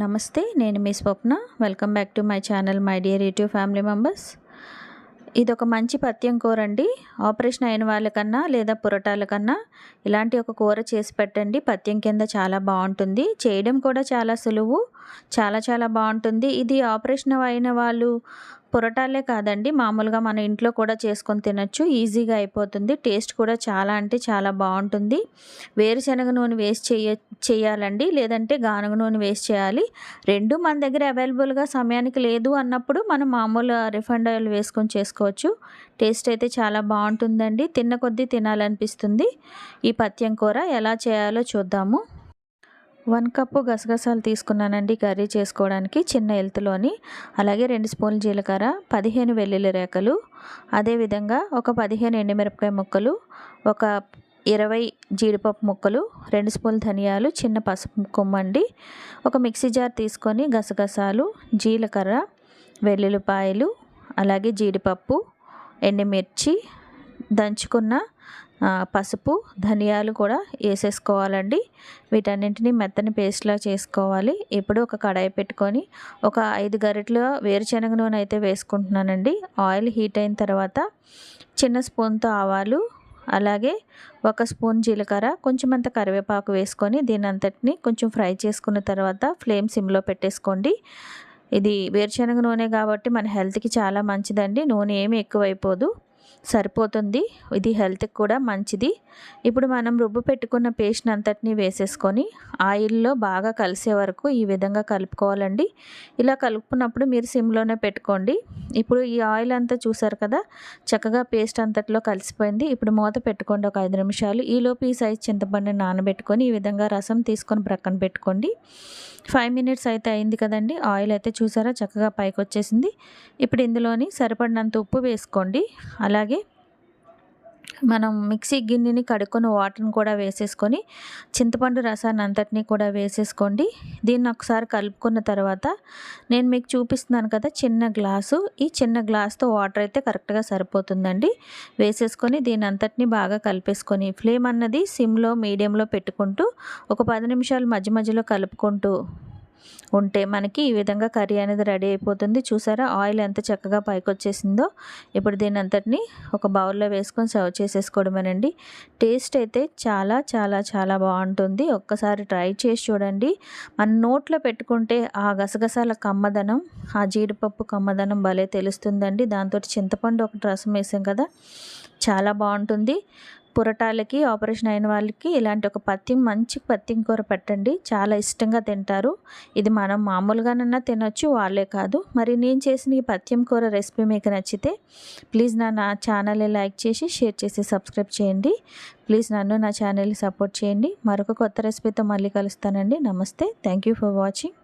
నమస్తే నేను మీ Swapna. Welcome back to my channel my dear YouTube family members. ఇది ఒక మంచి పత్యం కూర అండి ఆపరేషన్ అయిన వాళ్ళకన్నా లేదా పురటాల కన్నా ఇలాంటి ఒక కూర చేసి పెట్టండి. పత్యం కింద చాలా బాగుంటుంది. చేయడం కూడా చాలా సులువు. చాలా చాలా బాగుంటుంది. ఇది ఆపరేషన్ అయిన వాళ్ళు పొరటాలే కాదండి. మామూలుగా మన ఇంట్లో కూడా చేసుకొని తినచ్చు. ఈజీగా అయిపోతుంది. టేస్ట్ కూడా చాలా అంటే చాలా బాగుంటుంది. వేరుశనగ నూనె వేస్ట్ చేయ చేయాలండి. లేదంటే గానుగ నూనె వేస్ట్ చేయాలి. రెండు మన దగ్గర అవైలబుల్గా సమయానికి లేదు అన్నప్పుడు మనం మామూలు రిఫండ్ ఆయిల్ వేసుకొని చేసుకోవచ్చు. టేస్ట్ అయితే చాలా బాగుంటుందండి. తిన్న కొద్దీ తినాలనిపిస్తుంది. ఈ పత్యం కూర ఎలా చేయాలో చూద్దాము. వన్ కప్పు గసగసాలు తీసుకున్నానండి కర్రీ చేసుకోవడానికి చిన్న ఎల్తులోని. అలాగే రెండు స్పూన్లు జీలకర్ర పదిహేను వెల్లుల్లి రేఖలు అదేవిధంగా ఒక పదిహేను ఎండుమిరపకాయ ముక్కలు ఒక ఇరవై జీడిపప్పు ముక్కలు రెండు స్పూన్లు ధనియాలు చిన్న పసుపు కొమ్మండి. ఒక మిక్సీ జార్ తీసుకొని గసగసాలు జీలకర్ర వెల్లుల్లిపాయలు అలాగే జీడిపప్పు ఎండుమిర్చి దంచుకున్న పసుపు ధనియాలు కూడా వేసేసుకోవాలండి. వీటన్నింటినీ మెత్తని పేస్ట్లా చేసుకోవాలి. ఇప్పుడు ఒక కడాయి పెట్టుకొని ఒక ఐదు గరిటెల వేరుశనగ నూనె అయితే వేసుకుంటున్నానండి. ఆయిల్ హీట్ అయిన తర్వాత చిన్న స్పూన్తో ఆవాలు అలాగే ఒక స్పూన్ జీలకర్ర కొంచెం అంత కరివేపాకు వేసుకొని దీని అంతటిని కొంచెం ఫ్రై చేసుకున్న తర్వాత ఫ్లేమ్ సిమ్లో పెట్టేసుకోండి. ఇది వేరుశనగ నూనె కాబట్టి మన హెల్త్కి చాలా మంచిదండి. నూనె ఏమి ఎక్కువైపోదు. సరిపోతుంది. ఇది హెల్త్కి కూడా మంచిది. ఇప్పుడు మనం రుబ్బు పెట్టుకున్న పేస్ట్ అంతటిని వేసేసుకొని ఆయిల్లో బాగా కలిసే వరకు ఈ విధంగా కలుపుకోవాలండి. ఇలా కలుపుకున్నప్పుడు మీరు సిమ్లోనే పెట్టుకోండి. ఇప్పుడు ఈ ఆయిల్ అంతా చూసారు కదా చక్కగా పేస్ట్ అంతట్లో కలిసిపోయింది. ఇప్పుడు మూత పెట్టుకోండి ఒక ఐదు నిమిషాలు. ఈలోపు ఈ సైజ్ చింతపండు నానబెట్టుకొని ఈ విధంగా రసం తీసుకొని ప్రక్కన పెట్టుకోండి. ఫైవ్ మినిట్స్ అయితే అయింది కదండి. ఆయిల్ అయితే చూసారా చక్కగా పైకి వచ్చేసింది ఇప్పుడు ఇందులోని సరిపడినంత ఉప్పు వేసుకోండి. అలాగే మనం మిక్సీ గిన్నెని కడుక్కొని వాటర్ని కూడా వేసేసుకొని చింతపండు రసాన్ని అంతటినీ కూడా వేసేసుకోండి. దీన్ని ఒకసారి కలుపుకున్న తర్వాత నేను మీకు చూపిస్తున్నాను కదా చిన్న గ్లాసు. ఈ చిన్న గ్లాస్తో వాటర్ అయితే కరెక్ట్గా సరిపోతుందండి. వేసేసుకొని దీని అంతటినీ బాగా కలిపేసుకొని ఫ్లేమ్ అన్నది సిమ్లో మీడియంలో పెట్టుకుంటూ ఒక పది నిమిషాలు మధ్య మధ్యలో కలుపుకుంటూ ఉంటే మనకి ఈ విధంగా కర్రీ అనేది రెడీ అయిపోతుంది. చూసారా? ఆయిల్ ఎంత చక్కగా పైకి వచ్చేసిందో ఇప్పుడు దీని అంతటిని ఒక బౌల్లో వేసుకొని సర్వ్ చేసేసుకోవడమేనండి. టేస్ట్ అయితే చాలా చాలా చాలా బాగుంటుంది. ఒక్కసారి ట్రై చేసి చూడండి. మన నోట్లో పెట్టుకుంటే ఆ గసగసాల కమ్మదనం ఆ జీడిపప్పు కమ్మదనం భలే తెలుస్తుందండి. దాంతో చింతపండు ఒకటి రసం వేసాం కదా. చాలా బాగుంటుంది. పురటాలకి ఆపరేషన్ అయిన వాళ్ళకి ఇలాంటి ఒక పత్యం మంచి పత్యం కూర పెట్టండి. చాలా ఇష్టంగా తింటారు. ఇది మనం మామూలుగానన్నా తినొచ్చు వాళ్ళే కాదు. మరి నేను చేసిన ఈ పత్యం కూర రెసిపీ మీకు నచ్చితే ప్లీజ్ నా నా ఛానల్ని లైక్ చేసి షేర్ చేసి సబ్స్క్రైబ్ చేయండి. ప్లీజ్ నన్ను నా ఛానల్ని సపోర్ట్ చేయండి. మరొక కొత్త రెసిపీతో మళ్ళీ కలుస్తానండి. నమస్తే. Thank you for watching.